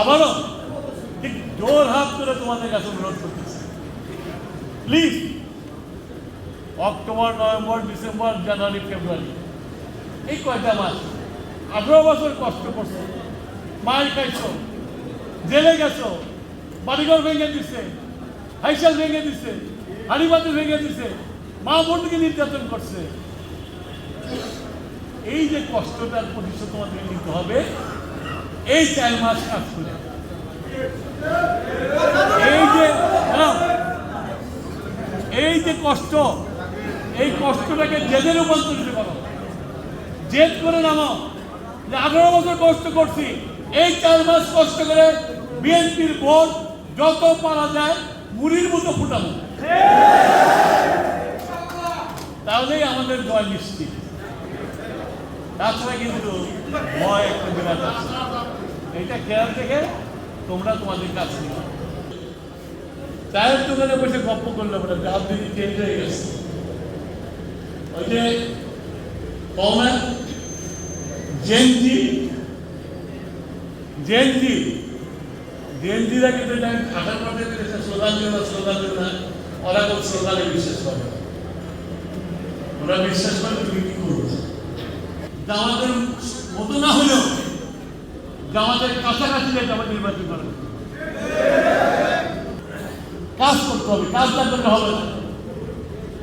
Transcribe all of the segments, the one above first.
আবারও ঠিক জোর হাত করে তোমাদের কাছে অনুরোধ করতেছি। Please October November December January February এই কয়টা মাস, আঠারো বছর কষ্ট করছ মার খাইছো, জেলে গেছো, বাড়িঘর ভেঙে দিছে, হাইসাল ভেঙে দিছে, হাড়িবাতি ভেঙে দিছে, মা বোনকে নির্যাতন করছে। এই যে কষ্টটার প্রতিশোধ তোমাদেরকে নিতে হবে এই চার মাস কাজ করে। এই যে এই যে কষ্ট, এই কষ্টটাকে জেদের রূপান্তরিত করো। জেদ করে নামো যে আঠারো বছর কষ্ট করছি, এই চার মাস কষ্ট করে বিএনপির ভোট যত পারা যায়, মুড়ির মতো ফুটাবো। তাহলেই আমাদের জয় নিশ্চিত। তাছাড়া কিন্তু ভয় একটা বিরাট আছে। এইটা খেয়াল থেকে তোমরা তোমাদের কাছে নিও। চায়ের দোকানে বসে গল্প করলে বলে রাজনীতি চেঞ্জ হয়ে গেছে ওই যে কমেন জেনজি জেনজি জেনজিরা কিন্তু এটা খাটার মধ্যে করেছে স্লোগান দিও না স্লোগান দিও না ওরা কোন স্লোগানে বিশ্বাস করে। ওরা বিশ্বাস করে তুমি কি করবে? হলেও জামাতের কাছাকাছি যে জামাত নির্বাচন করে কাজ করতে হবে, কাজ না করলে হবে না।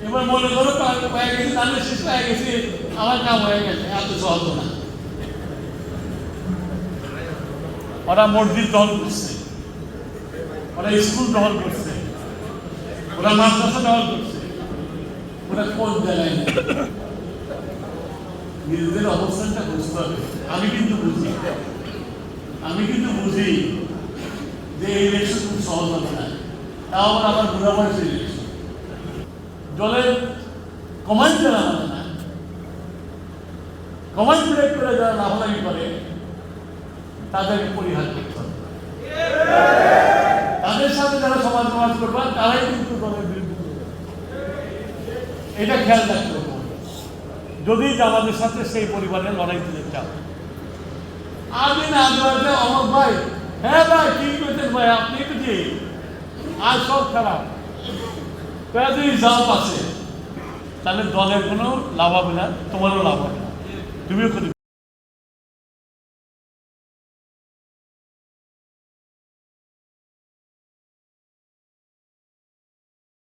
এবার মনে করো হয়ে গেছে, তাহলে শেষ হয়ে গেছে, আমার কাম হয়ে গেছে এত সহজ না। ওরা মসজিদ দখল করছে, ওরা স্কুল দখল করছে, ওরা মাদ্রাসা দখল করছে, ওরা কোন জায়গায়। নিজেদের অবস্থানটা বুঝতে হবে, আমি কিন্তু বুঝি। আমি কিন্তু বুঝি যে এই ইলেকশন খুব সহজ হবে না। তাও আবার আমার বুড়া বয়সের ইলেকশন দলের কমান্ড যারা মানে না কমান্ড ব্রেক করে যারা লাভালাভি করে, তাদেরকে পরিহার করতে হবে। তাদের সাথে যারা সমাজ সমাজ করবা, তারাই কিন্তু দলের বিরুদ্ধে এটা খেয়াল রাখতে হবে। যদি আমাদের সাথে সেই পরিবারের লড়াই দিতে চাও। আমি না দেওয়াতে অমর ভাই হ্যাঁ ভাই, ঠিক করতেন ভাই, আপনি তো কি আর সব খারাপ। যদি জাপ আছে। তাহলে দলের কোনো লাভ হবে না, তোমারও লাভ হবে না। তুমিও ক্ষতি